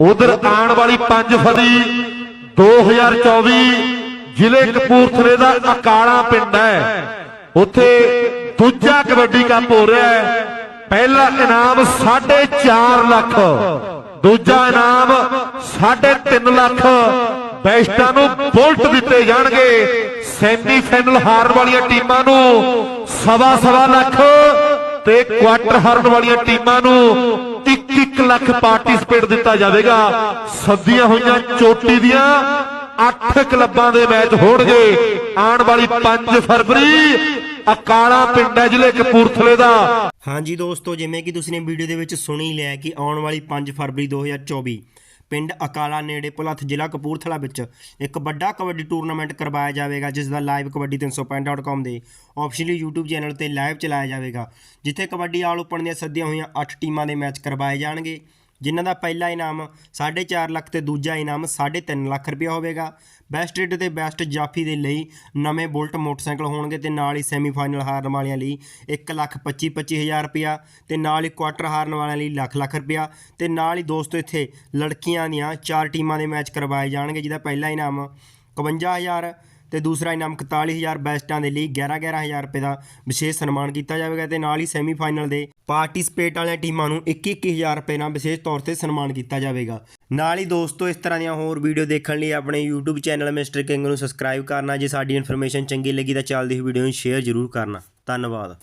ਉਧਰ ਆਉਣ ਵਾਲੀ 5 ਫਰੀ 2024 ਜ਼ਿਲ੍ਹੇ ਕਪੂਰਥਲੇ ਦਾ ਅਕਾਲਾ ਪਿੰਡ ਹੈ। ਉੱਥੇ ਦੂਜਾ ਕਬੱਡੀ ਕੱਪ ਹੋ ਰਿਹਾ ਹੈ। ਪਹਿਲਾ ਇਨਾਮ 4.5 ਲੱਖ, ਦੂਜਾ ਇਨਾਮ 3.5 ਲੱਖ। ਬੈਸਟਾਂ ਨੂੰ ਬੁਲਟ ਦਿੱਤੇ ਜਾਣਗੇ। ਸੈਮੀਫਾਈਨਲ ਹਾਰਨ ਵਾਲੀਆਂ ਟੀਮਾਂ ਨੂੰ ਸਵਾ ਸਵਾ ਲੱਖ ਤੇ ਕੁਆਟਰ ਹਾਰਨ ਵਾਲੀਆਂ ਟੀਮਾਂ ਨੂੰ 1-1 ਲੱਖ ਪਾਰਟਿਸਿਪੇਟ ਦਿੱਤਾ ਜਾਵੇਗਾ। ਸੱਦੀਆਂ ਹੋਈਆਂ, ਚੋਟੀ ਦੀਆਂ 8 ਕਲੱਬਾਂ ਦੇ ਮੈਚ ਹੋਣਗੇ। ਆਉਣ ਵਾਲੀ 5 ਫਰਵਰੀ, ਅਕਾਲਾ ਪਿੰਡ ਹੈ ਜ਼ਿਲ੍ਹੇ ਕਪੂਰਥਲੇ ਦਾ। ਹਾਂਜੀ ਦੋਸਤੋ, ਜਿਵੇਂ ਕਿ ਤੁਸੀਂ ਨੇ ਵੀਡੀਓ ਦੇ ਵਿੱਚ ਸੁਣੀ ਲਿਆ ਕਿ ਆਉਣ ਵਾਲੀ 5 ਫਰਵਰੀ 2024 ਪਿੰਡ ਅਕਾਲਾ ਨੇੜੇ ਭੁਲੱਥ ਜ਼ਿਲ੍ਹਾ ਕਪੂਰਥਲਾ ਵਿੱਚ ਇੱਕ ਵੱਡਾ ਕਬੱਡੀ ਟੂਰਨਾਮੈਂਟ ਕਰਵਾਇਆ ਜਾਵੇਗਾ, ਜਿਸ ਦਾ ਲਾਈਵ ਕਬੱਡੀ 365.com ਦੇ ਆਫੀਸ਼ੀਅਲੀ YouTube ਚੈਨਲ ਤੇ ਲਾਈਵ ਚਲਾਇਆ ਜਾਵੇਗਾ, ਜਿੱਥੇ ਕਬੱਡੀ ਆਲ ਓਪਨ ਦੀਆਂ ਸੱਦੀਆਂ ਹੋਈਆਂ 8 ਟੀਮਾਂ ਦੇ ਮੈਚ ਕਰਵਾਏ ਜਾਣਗੇ। ਜਿਨ੍ਹਾਂ ਦਾ ਪਹਿਲਾ ਇਨਾਮ 4.5 ਲੱਖ ਤੇ ਦੂਜਾ ਇਨਾਮ 3.5 ਲੱਖ ਰੁਪਇਆ ਹੋਵੇਗਾ। ਬੈਸਟ ਰੇਟ ਤੇ ਬੈਸਟ ਜਾਫੀ ਦੇ ਲਈ ਨਵੇਂ ਬੁਲਟ ਮੋਟਰਸਾਈਕਲ ਹੋਣਗੇ ਤੇ ਨਾਲ ਹੀ ਸੈਮੀਫਾਈਨਲ ਹਾਰਨ ਵਾਲਿਆਂ ਲਈ 1 ਲੱਖ 25 25000 ਰੁਪਇਆ ਤੇ ਨਾਲ ਹੀ ਕੁਆਟਰ ਹਾਰਨ ਵਾਲਿਆਂ ਲਈ ਲੱਖ ਲੱਖ ਰੁਪਇਆ ਤੇ ਨਾਲ ਹੀ ਦੋਸਤੋ ਇੱਥੇ ਲੜਕੀਆਂ ਦੀਆਂ ਚਾਰ ਟੀਮਾਂ ਦੇ ਮੈਚ ਕਰਵਾਏ ਜਾਣਗੇ, ਜਿਹਦਾ ਪਹਿਲਾ ਇਨਾਮ 51000 ਤੇ ਦੂਸਰਾ ਇਨਾਮ 41000 ਬੈਸਟਾਂ ਦੇ ਲਈ 11 11000 ਰੁਪਏ ਦਾ ਵਿਸ਼ੇਸ਼ ਸਨਮਾਨ ਕੀਤਾ ਜਾਵੇਗਾ ਤੇ ਨਾਲ ਹੀ ਸੈਮੀਫਾਈਨਲ ਦੇ ਪਾਰਟਿਸਿਪੇਟ ਵਾਲੀਆਂ ਟੀਮਾਂ ਨੂੰ 21000 ਰੁਪਏ ਨਾਲ ਵਿਸ਼ੇਸ਼ ਤੌਰ ਤੇ ਸਨਮਾਨ ਕੀਤਾ ਜਾਵੇਗਾ। ਨਾਲ ਹੀ ਦੋਸਤੋ, ਇਸ ਤਰ੍ਹਾਂ ਦੀਆਂ ਹੋਰ ਵੀਡੀਓ ਦੇਖਣ ਲਈ ਆਪਣੇ YouTube ਚੈਨਲ ਮਿਸਟਰ ਕਿੰਗ ਨੂੰ ਸਬਸਕ੍ਰਾਈਬ ਕਰਨਾ, ਜੇ ਸਾਡੀ ਇਨਫੋਰਮੇਸ਼ਨ ਚੰਗੀ ਲੱਗੀ ਤਾਂ ਚੱਲਦੀ ਹੋਈ ਵੀਡੀਓ ਨੂੰ ਸ਼ੇਅਰ ਜ਼ਰੂਰ ਕਰਨਾ। ਧੰਨਵਾਦ।